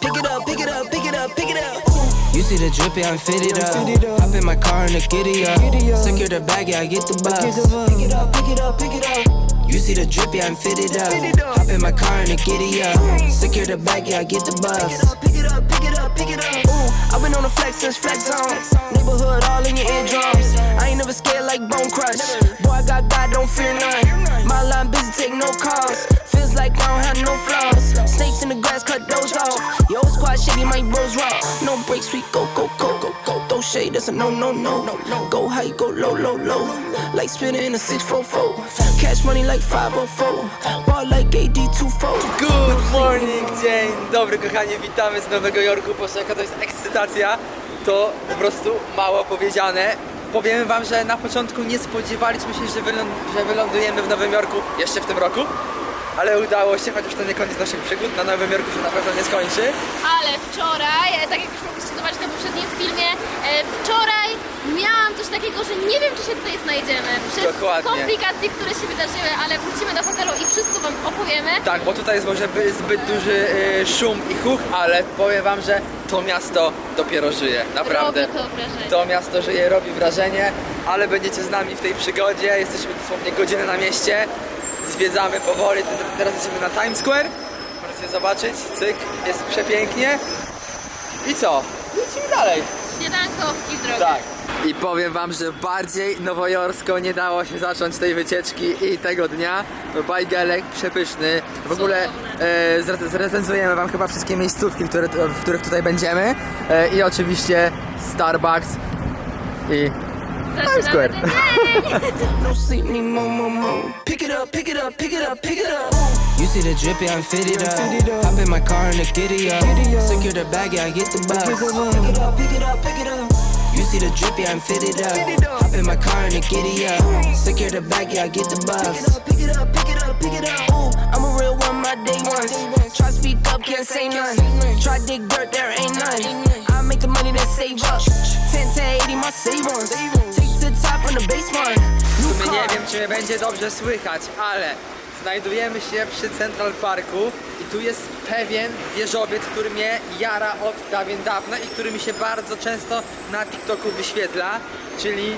Pick it up, pick it up, pick it up, pick it up. You see the drippy, I'm fitted up. Hop in my car and the giddy up. Secure the bag, yeah, I get the bus. Pick it up, pick it up, pick it up. You see the drippy, I'm fitted up. Hop in my car and the giddy up. Secure the bag, yeah, I get the bus. Pick it up, pick it up, pick it up. Ooh, I've been on the flex since flex zone. Neighborhood all in your eardrums. I ain't never scared like Bone Crush. Boy, I got God, don't fear none. My line busy, take no calls. Have no flaws. Snakes in the grass, cut those off. Yo, squad shady, my bros raw. No breaks, we go, go, go, go, go. Throw shade, that's a no, no, no, no, no. Go high, go low, low, low. Like spinning in a 644. Cash money like 504. Ball like AD24. Good morning, dzień dobry kochani, witamy z Nowego Jorku, proszę jaka to jest ekscytacja, to po prostu mało powiedziane. Powiemy wam, że na początku nie spodziewaliśmy się, że, wylą- że wylądujemy w Nowym Jorku jeszcze w tym roku, ale udało się, chociaż to nie koniec naszych przygód, na Nowym Jorku się na pewno nie skończy. Ale wczoraj, e, tak jak już mogliście zobaczyć na poprzednim filmie, e, wczoraj miałam coś takiego, że nie wiem, czy się tutaj znajdziemy. Przez Dokładnie. komplikacje, które się wydarzyły, ale wrócimy do hotelu i wszystko Wam opowiemy. Tak, bo tutaj jest może by- zbyt duży y, szum i huch, ale powiem wam, że to miasto dopiero żyje, naprawdę. Robi to wrażenie. To miasto żyje, robi wrażenie, ale będziecie z nami w tej przygodzie. Jesteśmy dosłownie godzinę na mieście. Zwiedzamy powoli. Teraz jesteśmy na Times Square. Możecie zobaczyć. Cyk, jest przepięknie. I co? Lecimy dalej. Śniadanko i w drogę. Tak. I powiem wam, że bardziej nowojorsko nie dało się zacząć tej wycieczki i tego dnia. Bajgelek przepyszny. W ogóle e, zre- zrecenzujemy wam chyba wszystkie miejscówki, które, w których tutaj będziemy. E, I oczywiście Starbucks i Zaczynamy Square. ten dzień. No sleep, need more, more, more. Pick it up, pick it up, pick it up, pick it up. You see the drippy, I'm fitted up. Hop in my car and the giddy up. Secure the bag, yeah, I get the bus. Pick it up, pick it up, pick it up. You see the drippy, I'm fitted up. Hop in my car and the giddy up. Secure the bag, yeah, I get the bus. Pick it up, pick it up, pick it up. Ooh, I'm a real one, my day ones. Try speak up, can't say none. Try dig dirt, there ain't none. Make the money that save up. 10 to 80, my. Take to the top from the New nie car. wiem, czy mnie będzie dobrze słychać, ale znajdujemy się przy Central Parku i tu jest pewien wieżowiec, który mnie jara od dawien dawna i który mi się bardzo często na TikToku wyświetla, czyli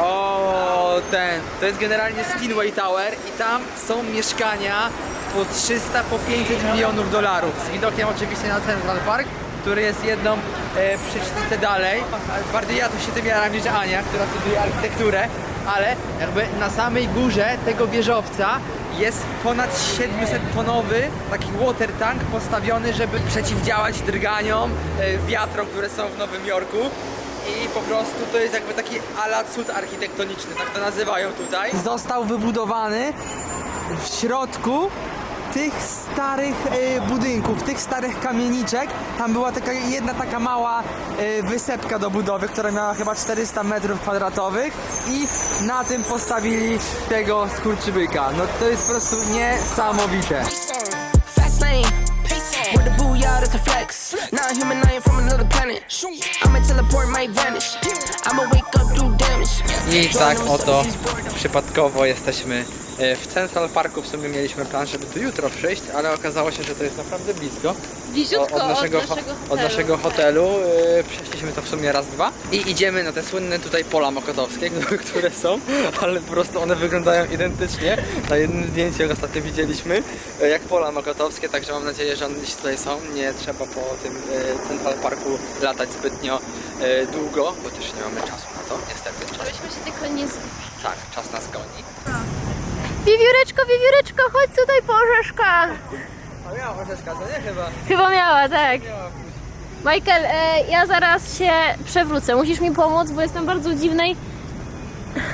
o ten, to jest generalnie Steinway Tower i tam są mieszkania po 300, po 500 milionów dolarów z widokiem oczywiście na Central Park, który jest jedną e, przecznicę dalej. Ale Bardziej ja tu się tym jaram niż Ania, która studiuje architekturę, ale jakby na samej górze tego wieżowca jest ponad 700-tonowy taki water tank postawiony, żeby przeciwdziałać drganiom, e, wiatrom, które są w Nowym Jorku. I po prostu to jest jakby taki ala cud architektoniczny, tak to nazywają tutaj. Został wybudowany w środku tych starych e, budynków, tych starych kamieniczek. Tam była taka jedna taka mała e, wysepka do budowy, która miała chyba 400 metrów kwadratowych i na tym postawili tego skurczybyka. No to jest po prostu niesamowite. With the a flex. Human, from another planet. Teleport, vanish. Wake up. I tak oto przypadkowo jesteśmy e, w Central Parku. W sumie mieliśmy plan, żeby tu jutro przyjść, ale okazało się, że to jest naprawdę blisko. Bliziutko od naszego, od naszego od hotelu. naszego hotelu. Przeszliśmy to w sumie raz, dwa. I idziemy na te słynne tutaj pola mokotowskie, które są, ale po prostu one wyglądają identycznie. Na jednym zdjęciu jak ostatnio widzieliśmy, e, jak pola mokotowskie, także mam nadzieję, że one gdzieś tutaj są. Nie trzeba po tym e, Central Parku latać zbytnio długo, bo też nie mamy czasu to, niestety. Czas, Żebyśmy się tylko nie... z- tak, czas nas goni. Wiewióreczko, wiewióreczko, chodź tutaj po orzeszka. A miała orzeszka, co nie chyba? Chyba miała, tak. Michael, e, ja zaraz się przewrócę. Musisz mi pomóc, bo jestem bardzo w dziwnej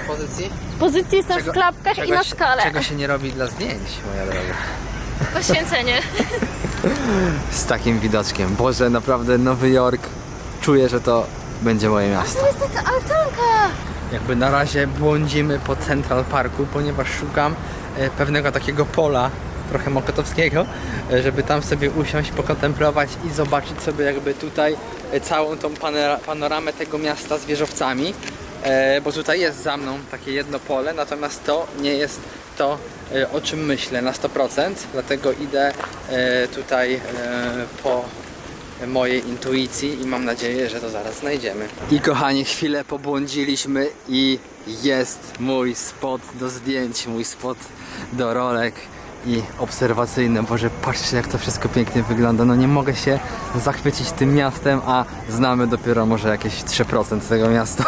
Pozycji? pozycji. Jestem Czego- w klapkach i na skale. Czego się nie robi dla zdjęć, moja droga. Poświęcenie. z takim widoczkiem. Boże, naprawdę Nowy Jork. Czuję, że to będzie moje miasto. To jest taka altanka. Jakby na razie błądzimy po Central Parku, ponieważ szukam e, pewnego takiego pola, trochę mokotowskiego, e, żeby tam sobie usiąść, pokontemplować i zobaczyć sobie jakby tutaj e, całą tą panera- panoramę tego miasta z wieżowcami. E, bo tutaj jest za mną takie jedno pole, natomiast to nie jest to, e, o czym myślę na 100%, dlatego idę e, tutaj e, po mojej intuicji i mam nadzieję, że to zaraz znajdziemy. I kochani, chwilę pobłądziliśmy i jest mój spot do zdjęć, mój spot do rolek i obserwacyjny. Boże, patrzcie jak to wszystko pięknie wygląda. No nie mogę się zachwycić tym miastem, a znamy dopiero może jakieś 3% tego miasta.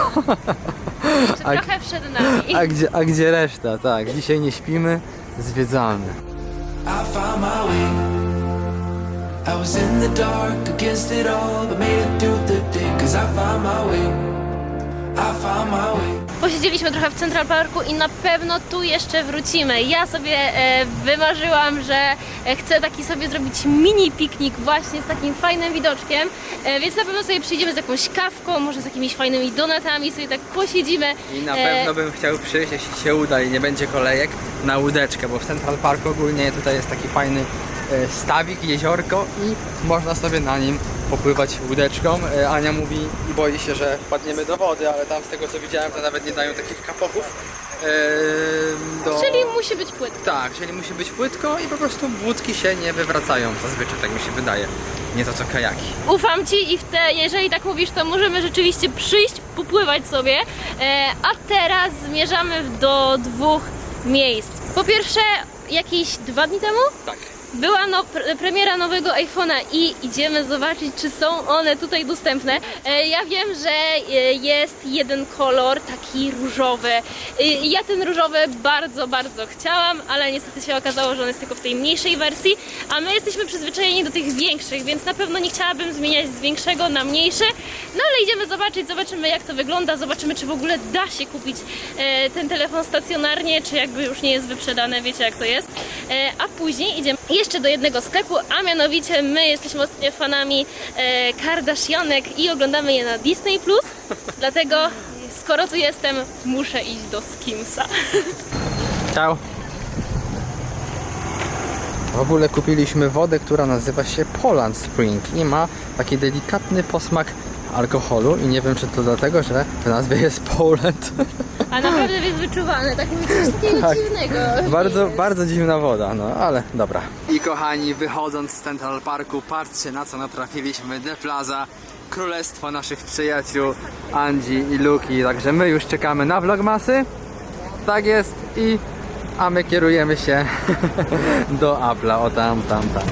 Czy trochę przed nami. A gdzie, a gdzie reszta? Tak, dzisiaj nie śpimy, zwiedzamy. I found my way. I was in the dark against it all, but made it through the day. Cause I found my way. I found my way. Posiedzieliśmy trochę w Central Parku i na pewno tu jeszcze wrócimy. Ja sobie e, wymarzyłam, że e, chcę taki sobie zrobić mini piknik właśnie z takim fajnym widoczkiem, e, więc na pewno sobie przyjdziemy z jakąś kawką, może z jakimiś fajnymi donatami, sobie tak posiedzimy. I na pewno bym chciał przyjść, jeśli się uda i nie będzie kolejek, na łódeczkę, bo w Central Park ogólnie tutaj jest taki fajny stawik, jeziorko i można sobie na nim popływać łódeczką. E, Ania mówi i boi się, że wpadniemy do wody, ale tam z tego co widziałem, to nawet nie dają takich kapoków. Do... Czyli musi być płytko. Tak, czyli musi być płytko i po prostu wódki się nie wywracają zazwyczaj, tak mi się wydaje. Nie to co kajaki. Ufam Ci i w te, jeżeli tak mówisz, to możemy rzeczywiście przyjść, popływać sobie. E, a teraz zmierzamy do dwóch miejsc. Po pierwsze, jakieś dwa dni temu Tak. Była no, pre- premiera nowego iPhone'a i idziemy zobaczyć, czy są one tutaj dostępne. E, ja wiem, że e, jest jeden kolor, taki różowy. E, ja ten różowy bardzo, bardzo chciałam, ale niestety się okazało, że on jest tylko w tej mniejszej wersji, a my jesteśmy przyzwyczajeni do tych większych, więc na pewno nie chciałabym zmieniać z większego na mniejszy. No ale idziemy zobaczyć, zobaczymy jak to wygląda, zobaczymy, czy w ogóle da się kupić e, ten telefon stacjonarnie, czy jakby już nie jest wyprzedane, wiecie jak to jest. E, a później idziemy jeszcze do jednego sklepu, a mianowicie my jesteśmy ostatnio fanami e, Kardashianek i oglądamy je na Disney+. Dlatego skoro tu jestem, muszę iść do Skimsa. Ciao. W ogóle kupiliśmy wodę, która nazywa się Poland Spring i ma taki delikatny posmak alkoholu i nie wiem czy to dlatego, że w nazwie jest Poland. A naprawdę jest wyczuwalne, tak coś takiego Tak. dziwnego. bardzo, jest. bardzo dziwna woda, no ale dobra. I kochani, wychodząc z Central Parku, patrzcie na co natrafiliśmy. The Plaza, królestwo naszych przyjaciół Andzi i Luki. Także my już czekamy na vlogmasy. Tak jest i a my kierujemy się do Apple'a, o tam, tam, tam.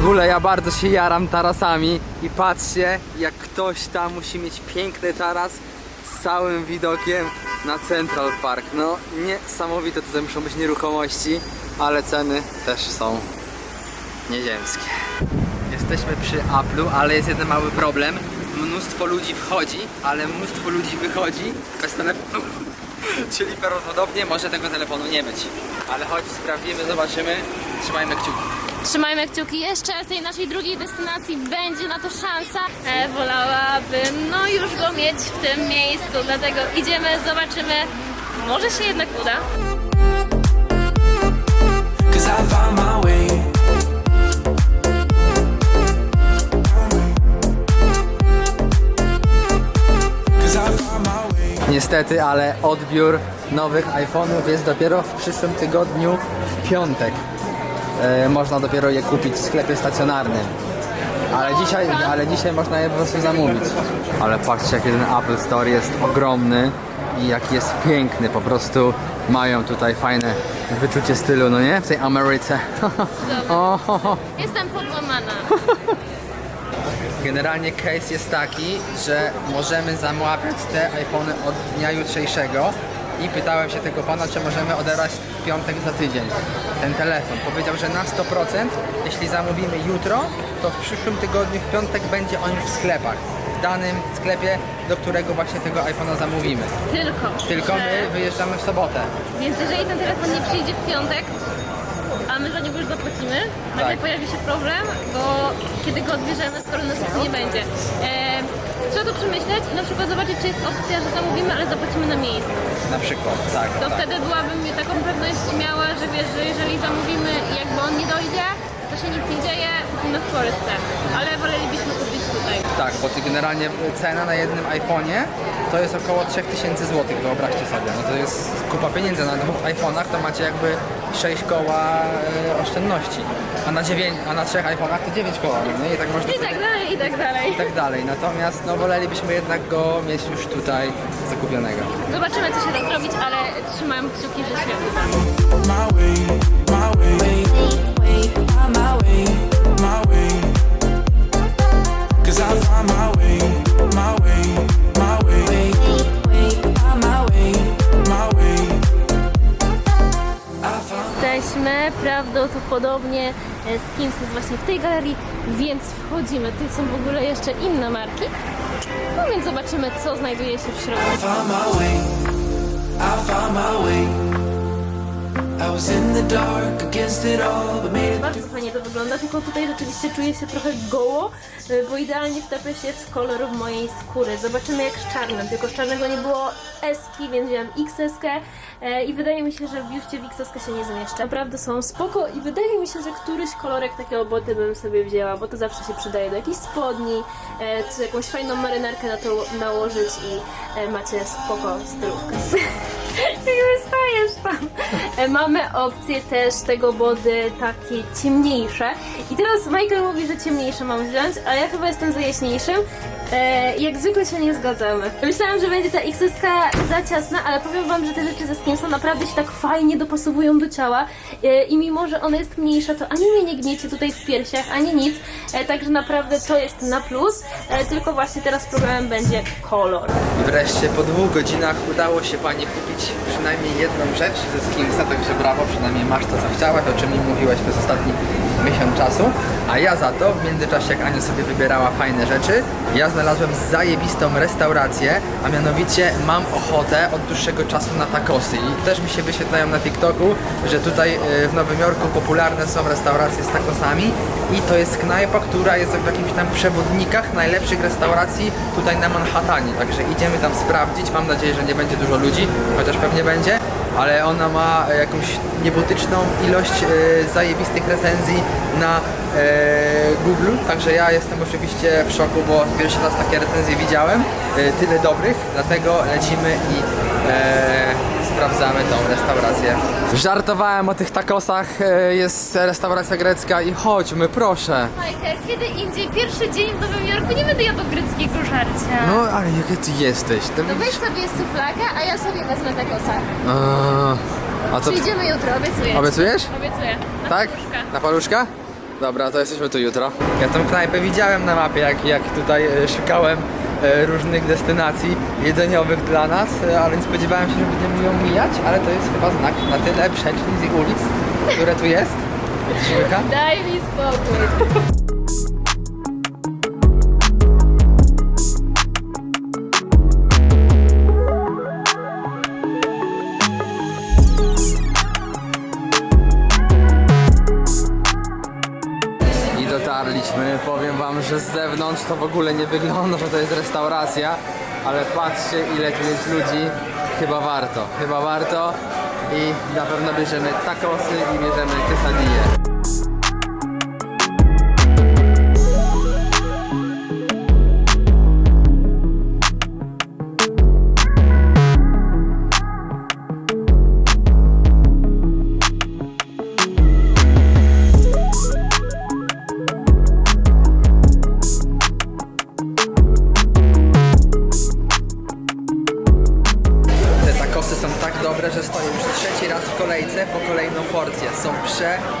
W ogóle ja bardzo się jaram tarasami i patrzcie jak ktoś tam musi mieć piękny taras z całym widokiem na Central Park. No niesamowite, tutaj muszą być nieruchomości, ale ceny też są nieziemskie. Jesteśmy przy Apple'u, ale jest jeden mały problem. Mnóstwo ludzi wchodzi, ale mnóstwo ludzi wychodzi bez telefonu. Czyli prawdopodobnie może tego telefonu nie być. Ale chodź, sprawdzimy, zobaczymy. Trzymajmy kciuki. Trzymajmy kciuki. Jeszcze w tej naszej drugiej destynacji będzie na to szansa. E, wolałabym no już go mieć w tym miejscu, dlatego idziemy, zobaczymy. Może się jednak uda. Niestety, ale odbiór nowych iPhone'ów jest dopiero w przyszłym tygodniu w piątek. E, można dopiero je kupić w sklepie stacjonarnym. Ale dzisiaj, ale dzisiaj można je po prostu zamówić. Ale patrzcie, jak ten Apple Store jest ogromny i jak jest piękny. Po prostu mają tutaj fajne wyczucie stylu, no nie? W tej Ameryce. o. Jestem podłamana. Generalnie case jest taki, że możemy zamawiać te iPhony od dnia jutrzejszego i pytałem się tego pana, czy możemy odebrać w piątek za tydzień ten telefon. Powiedział, że na 100%, jeśli zamówimy jutro, to w przyszłym tygodniu w piątek będzie on już w sklepach. W danym sklepie, do którego właśnie tego iPhone'a zamówimy. Tylko. Tylko że- my wyjeżdżamy w sobotę. Więc jeżeli ten telefon nie przyjdzie w piątek, a my za niego już zapłacimy, nagle Tak. pojawi się problem, bo kiedy go odbierzemy, skoro nas nie będzie. E, trzeba to przemyśleć i na przykład zobaczyć, czy jest opcja, że zamówimy, ale zapłacimy na miejscu. Na przykład, tak. To tak. wtedy byłabym taką pewność miała, że wiesz, że jeżeli zamówimy i jakby on nie dojdzie, to się nic nie dzieje, kupimy w Polsce. Ale wolelibyśmy kupić tutaj. Tak, bo ty generalnie cena na jednym iPhone'ie to jest około 3000 zł, wyobraźcie sobie. No to jest kupa pieniędzy. Na dwóch iPhone'ach to macie jakby 6 koła e, oszczędności. A na, 9, a na trzech iPhone'ach to 9 koła, no nie? I tak można I sobie, tak dalej, i tak dalej. i tak dalej. Natomiast no wolelibyśmy jednak go mieć już tutaj zakupionego. Zobaczymy, co się da zrobić, ale trzymam kciuki, że się uda. My way, my way, my way, my way. Cause I find my way, my way, prawdopodobnie e, z Kimsy właśnie w tej galerii, więc wchodzimy. Tu są w ogóle jeszcze inne marki. No więc zobaczymy, co znajduje się w środku. Bardzo fajnie to wygląda, tylko tutaj rzeczywiście czuję się trochę goło, y, bo idealnie wtapia się w kolor mojej skóry. Zobaczymy jak z czarnym, tylko z czarnego nie było eski, więc wziąłem XS e, i wydaje mi się, że w biuście w XS się nie zmieszczę. Naprawdę są spoko i wydaje mi się, że któryś kolorek takiego boty bym sobie wzięła, bo to zawsze się przydaje do jakiejś spodni, czy jakąś fajną marynarkę na to nałożyć i macie spoko stylówkę. Jak wystajesz tam. E, Mamy opcję też tego body takie ciemniejsze. I teraz Michael mówi, że ciemniejsze mam wziąć, a ja chyba jestem za jaśniejszym. E, jak zwykle się nie zgadzamy. Myślałam, że będzie ta XS za ciasna, ale powiem wam, że te rzeczy ze Skimsa naprawdę się tak fajnie dopasowują do ciała. E, I mimo, że ona jest mniejsza, to ani mnie nie gniecie tutaj w piersiach, ani nic. Także naprawdę to jest na plus. Tylko właśnie teraz problemem będzie kolor. I wreszcie po dwóch godzinach udało się Pani kupić przynajmniej jedną rzecz ze Skimsa, także brawo, przynajmniej masz to co chciałaś, o czym mi mówiłaś przez ostatni miesiąc czasu. A ja za to, w międzyczasie jak Ania sobie wybierała fajne rzeczy, ja znalazłem zajebistą restaurację, a mianowicie mam ochotę od dłuższego czasu na tacosy. I też mi się wyświetlają na TikToku, że tutaj y, w Nowym Jorku popularne są restauracje z tacosami i to jest knajpa, która jest w jakimś tam przewodnikach najlepszych restauracji tutaj na Manhattanie. Także idziemy tam sprawdzić. Mam nadzieję, że nie będzie dużo ludzi, chociaż pewnie będzie, ale ona ma jakąś niebotyczną ilość e, zajebistych recenzji na e, Google. Także ja jestem oczywiście w szoku, bo pierwszy raz takie recenzje widziałem. E, tyle dobrych, dlatego lecimy i e, sprawdzamy tą restaurację. Żartowałem o tych tacosach, e, jest restauracja grecka i chodźmy, proszę. Michael, kiedy indziej, pierwszy dzień w Nowym Jorku, nie będę jadł greckiego żarcia. No, ale jaka ty jesteś? No weź sobie suflakę, a ja sobie wezmę takosa. A, a to Przyjdziemy jutro, obiecuję. obiecujesz? Obiecuję. Na Tak? paluszka. Na paluszka? Dobra, to jesteśmy tu jutro. Ja tą knajpę widziałem na mapie, jak, jak tutaj e, szukałem różnych destynacji jedzeniowych dla nas, e, ale nie spodziewałem się, że będziemy ją mijać, ale to jest chyba znak na tyle przecznic i ulic, które tu jest. Słycha? Daj mi spokój. Wam, że z zewnątrz to w ogóle nie wygląda, że to jest restauracja, ale patrzcie ile tu jest ludzi. Chyba warto, chyba warto. I na pewno bierzemy tacosy i bierzemy quesadille.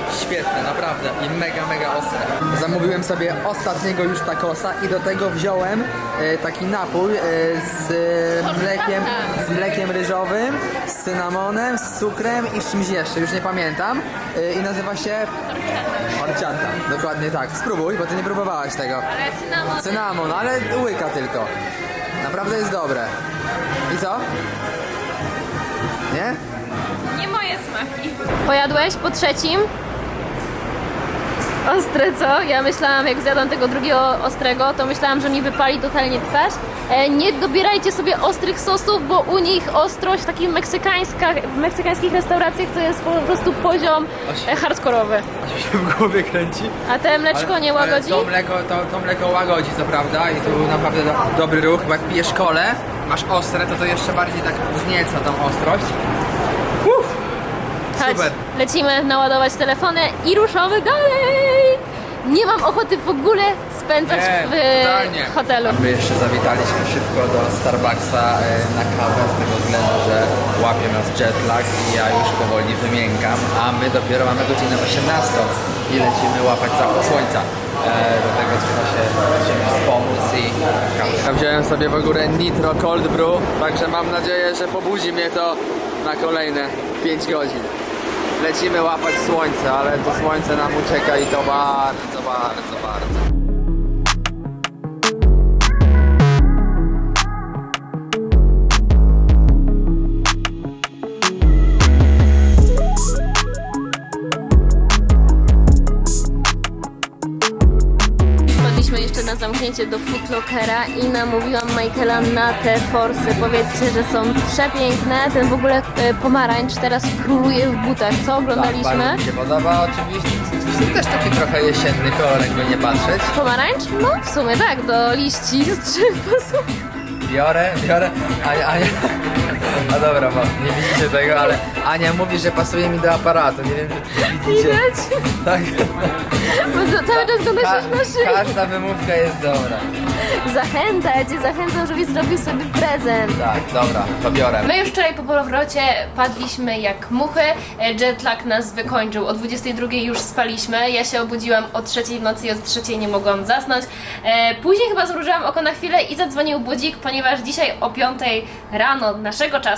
Prześwietne, naprawdę i mega, mega ostre. Zamówiłem sobie ostatniego już takosa i do tego wziąłem e, taki napój e, z mlekiem, z mlekiem ryżowym, z cynamonem, z cukrem i z czymś jeszcze, już nie pamiętam. E, I nazywa się Orcianta. Dokładnie tak. Spróbuj, bo ty nie próbowałaś tego. Ale cynamon. Cynamon, ale łyka tylko. Naprawdę jest dobre. I co? Nie? Nie moje smaki. Pojadłeś po trzecim? Ostre co? Ja myślałam, jak zjadłam tego drugiego ostrego, to myślałam, że mi wypali totalnie twarz. E, nie dobierajcie sobie ostrych sosów, bo u nich ostrość w takich meksykańskich, w meksykańskich restauracjach to jest po prostu poziom e, hardkorowy. Aż się w głowie kręci. A te mleczko nie łagodzi? To mleko, to, to mleko łagodzi, co prawda, i to był naprawdę do, dobry ruch. Bo jak pijesz kole, masz ostre, to to jeszcze bardziej tak wznieca tą ostrość. Super. lecimy naładować telefony i ruszamy dalej! Nie mam ochoty w ogóle spędzać Nie, w totalnie. hotelu. My jeszcze zawitaliśmy szybko do Starbucksa e, na kawę z tego względu, że łapie nas jetlag i ja już powoli wymiękam, a my dopiero mamy godzinę 18 i lecimy łapać zachód słońca. E, do tego trzeba się czymś wspomóc i kawę. Ja wziąłem sobie w ogóle Nitro Cold Brew, także mam nadzieję, że pobudzi mnie to na kolejne 5 godzin. Lecimy łapać słońce, ale to słońce nam ucieka i to bardzo, bardzo, zamknięcie do Footlockera i namówiłam Michaela na te forsy. Powiedzcie, że są przepiękne. Ten w ogóle e, pomarańcz teraz króluje w butach. Co Tak, oglądaliśmy? bardzo mi się podoba, oczywiście. To też taki trochę jesienny kolor, jakby nie patrzeć. Pomarańcz? No, w sumie tak, do liści z drzew pasuje. Biorę, biorę. Ania, Ania. No dobra, bo nie widzicie tego, ale Ania mówi, że pasuje mi do aparatu. Nie wiem, czy widzicie. Widać? Tak. Bo to cały czas go Ka nosisz na szyi. każda wymówka jest dobra. Zachęta, ja cię zachęcam, żebyś zrobił sobie prezent. Tak, dobra, to biorę. My już wczoraj po powrocie padliśmy jak muchy. E, Jetlag nas wykończył. O 22 już spaliśmy. Ja się obudziłam o 3 w nocy i o 3 nie mogłam zasnąć. E, Później chyba zmrużyłam oko na chwilę i zadzwonił budzik, ponieważ dzisiaj o 5 rano naszego czasu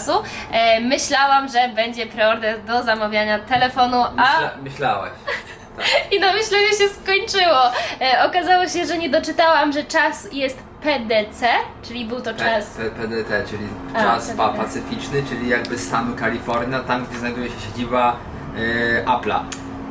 e, myślałam, że będzie preorder do zamawiania telefonu, a Myśla myślałaś. i na myśleniu się skończyło. E, Okazało się, że nie doczytałam, że czas jest PDC, czyli był to czas P- PDT, czyli A, czas PDT. pa- pacyficzny, czyli jakby stanu Kalifornia, tam gdzie znajduje się siedziba yy, Apple'a.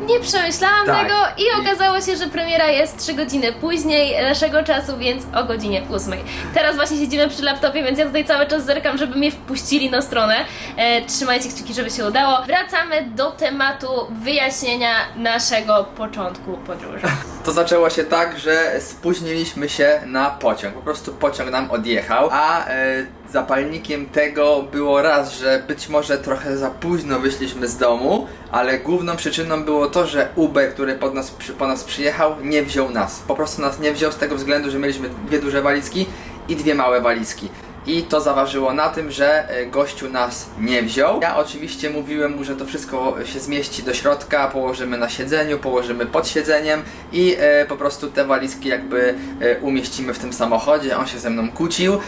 Nie przemyślałam Tak. tego i okazało się, że premiera jest 3 godziny później naszego czasu, więc o godzinie 8. Teraz właśnie siedzimy przy laptopie, więc ja tutaj cały czas zerkam, żeby mnie wpuścili na stronę. E, trzymajcie kciuki, żeby się udało. Wracamy do tematu wyjaśnienia naszego początku podróży. To zaczęło się tak, że spóźniliśmy się na pociąg. Po prostu pociąg nam odjechał, a e, zapalnikiem tego było raz, że być może trochę za późno wyszliśmy z domu, ale główną przyczyną było to, że Uber, który pod nas, po nas przyjechał, nie wziął nas. Po prostu nas nie wziął z tego względu, że mieliśmy dwie duże walizki i dwie małe walizki. I to zaważyło na tym, że e, gościu nas nie wziął. Ja oczywiście mówiłem mu, że to wszystko się zmieści do środka, położymy na siedzeniu, położymy pod siedzeniem i e, po prostu te walizki jakby e, umieścimy w tym samochodzie. On się ze mną kłócił.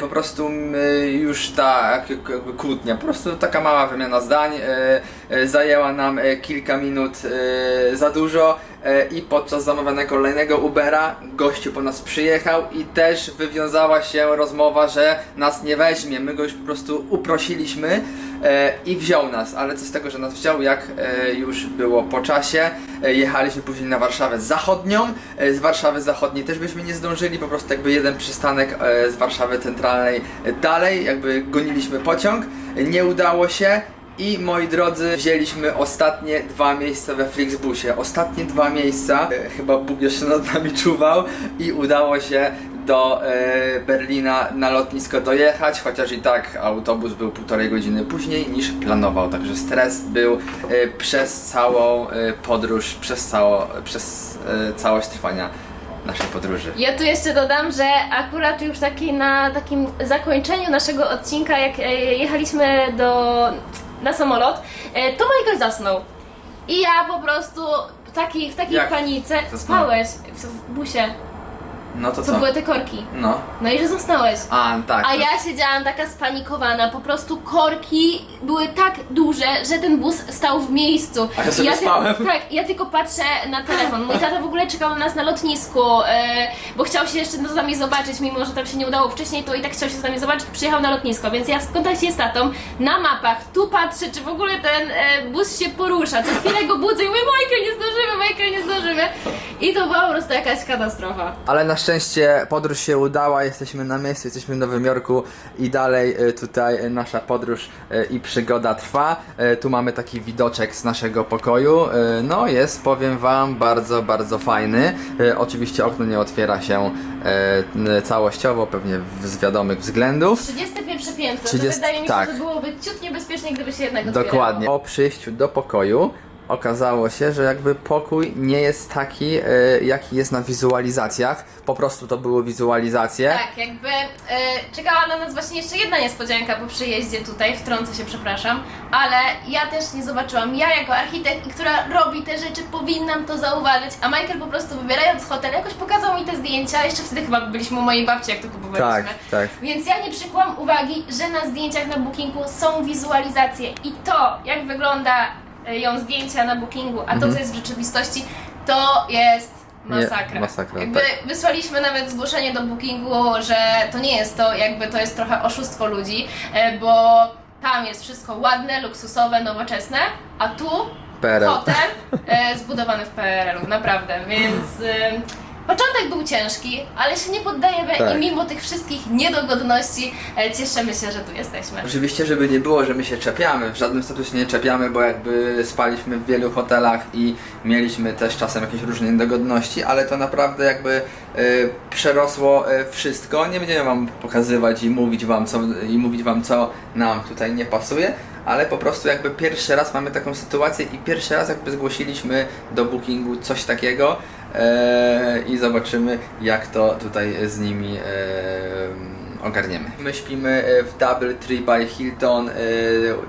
Po prostu już ta jak- jakby kłótnia, po prostu taka mała wymiana zdań zajęła nam e, kilka minut e, za dużo. E, I podczas zamawianego kolejnego Ubera gościu po nas przyjechał i też wywiązała się rozmowa, że nas nie weźmie. My go już po prostu uprosiliśmy e, i wziął nas, ale co z tego, że nas wziął, jak e, już było po czasie. E, jechaliśmy później na Warszawę Zachodnią. E, z Warszawy Zachodniej też byśmy nie zdążyli, po prostu jakby jeden przystanek e, z Warszawy Centralnej e, dalej, jakby goniliśmy pociąg. E, nie udało się. I moi drodzy, wzięliśmy ostatnie dwa miejsca we Flixbusie. Ostatnie dwa miejsca. E, chyba Bóg jeszcze nad nami czuwał i udało się do e, Berlina na lotnisko dojechać, chociaż i tak autobus był półtorej godziny później niż planował. Także stres był e, przez całą e, podróż, przez, cało, przez e, całość trwania naszej podróży. Ja tu jeszcze dodam, że akurat już taki na takim zakończeniu naszego odcinka, jak e, jechaliśmy do, na samolot, e, to Michael zasnął. I ja po prostu w takiej, w takiej Jak panice spałeś w, w busie. No to co co? były te korki. No. No i że zasnąłeś. A, tak. A ja siedziałam taka spanikowana, po prostu korki były tak duże, że ten bus stał w miejscu. A ja sobie ty- spałem. Tak, ja tylko patrzę na telefon. Mój tata w ogóle czekał na nas na lotnisku, e, bo chciał się jeszcze z nami zobaczyć, mimo że tam się nie udało wcześniej, to i tak chciał się z nami zobaczyć, przyjechał na lotnisko, więc ja w kontakcie z tatą, na mapach, tu patrzę, czy w ogóle ten e, bus się porusza. Co chwilę go budzę i mówię, Michael, nie zdążymy, Michael, nie zdążymy. I to była po prostu jakaś katastrofa. Ale na szczęście podróż się udała, jesteśmy na miejscu, jesteśmy w Nowym Jorku i dalej e, tutaj e, nasza podróż e, i przygoda trwa. Tu mamy taki widoczek z naszego pokoju. No jest, powiem wam, bardzo, bardzo fajny. Oczywiście okno nie otwiera się całościowo, pewnie w- z wiadomych względów. 31 piętro, 30 to wydaje mi się, tak. że byłoby ciut niebezpiecznie, gdyby się jednak otwierało. Dokładnie. Po przyjściu do pokoju okazało się, że jakby pokój nie jest taki, e, jaki jest na wizualizacjach. Po prostu to były wizualizacje. Tak, jakby e, czekała na nas właśnie jeszcze jedna niespodzianka po przyjeździe tutaj, wtrącę się, przepraszam, ale ja też nie zobaczyłam. Ja jako architekt, która robi te rzeczy, powinnam to zauważyć, a Michael po prostu wybierając hotel jakoś pokazał mi te zdjęcia, jeszcze wtedy chyba byliśmy u mojej babci, jak to kupowaliśmy. Tak, tak. Więc ja nie przykłam uwagi, że na zdjęciach na bookingu są wizualizacje i to, jak wygląda ją zdjęcia na bookingu, a to, co jest w rzeczywistości, to jest masakra. Mhm. masakra, Jakby tak. wysłaliśmy nawet zgłoszenie do bookingu, że to nie jest to, jakby to jest trochę oszustwo ludzi, e, bo tam jest wszystko ładne, luksusowe, nowoczesne, a tu PRL. hotel e, zbudowany w PRL-u, naprawdę, więc... E, Początek był ciężki, ale się nie poddajemy Tak. i mimo tych wszystkich niedogodności e, cieszymy się, że tu jesteśmy. Oczywiście, żeby nie było, że my się czepiamy, w żadnym stopniu się nie czepiamy, bo jakby spaliśmy w wielu hotelach i mieliśmy też czasem jakieś różne niedogodności, ale to naprawdę jakby e, przerosło e, wszystko. Nie będziemy wam pokazywać i mówić wam co, i mówić wam co nam tutaj nie pasuje, ale po prostu jakby pierwszy raz mamy taką sytuację i pierwszy raz jakby zgłosiliśmy do bookingu coś takiego e, i zobaczymy jak to tutaj z nimi e, ogarniemy. My śpimy e, w Double Tree by Hilton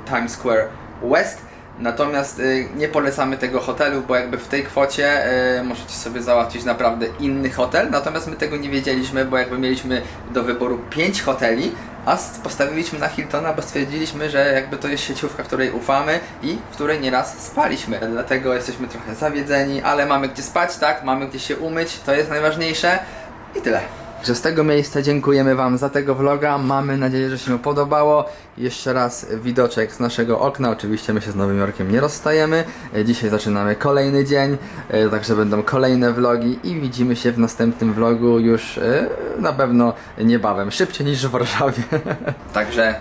Times Square West. Natomiast nie polecamy tego hotelu, bo jakby w tej kwocie możecie sobie załatwić naprawdę inny hotel. Natomiast my tego nie wiedzieliśmy, bo jakby mieliśmy do wyboru 5 hoteli, a postawiliśmy na Hiltona, bo stwierdziliśmy, że jakby to jest sieciówka, której ufamy i w której nieraz spaliśmy. Dlatego jesteśmy trochę zawiedzeni, ale mamy gdzie spać, tak? Mamy gdzie się umyć, to jest najważniejsze i tyle. Że z tego miejsca dziękujemy Wam za tego vloga. Mamy nadzieję, że się podobało. Jeszcze raz widoczek z naszego okna. Oczywiście my się z Nowym Jorkiem nie rozstajemy. E, Dzisiaj zaczynamy kolejny dzień, e, także będą kolejne vlogi i widzimy się w następnym vlogu już e, na pewno niebawem. Szybciej niż w Warszawie. Także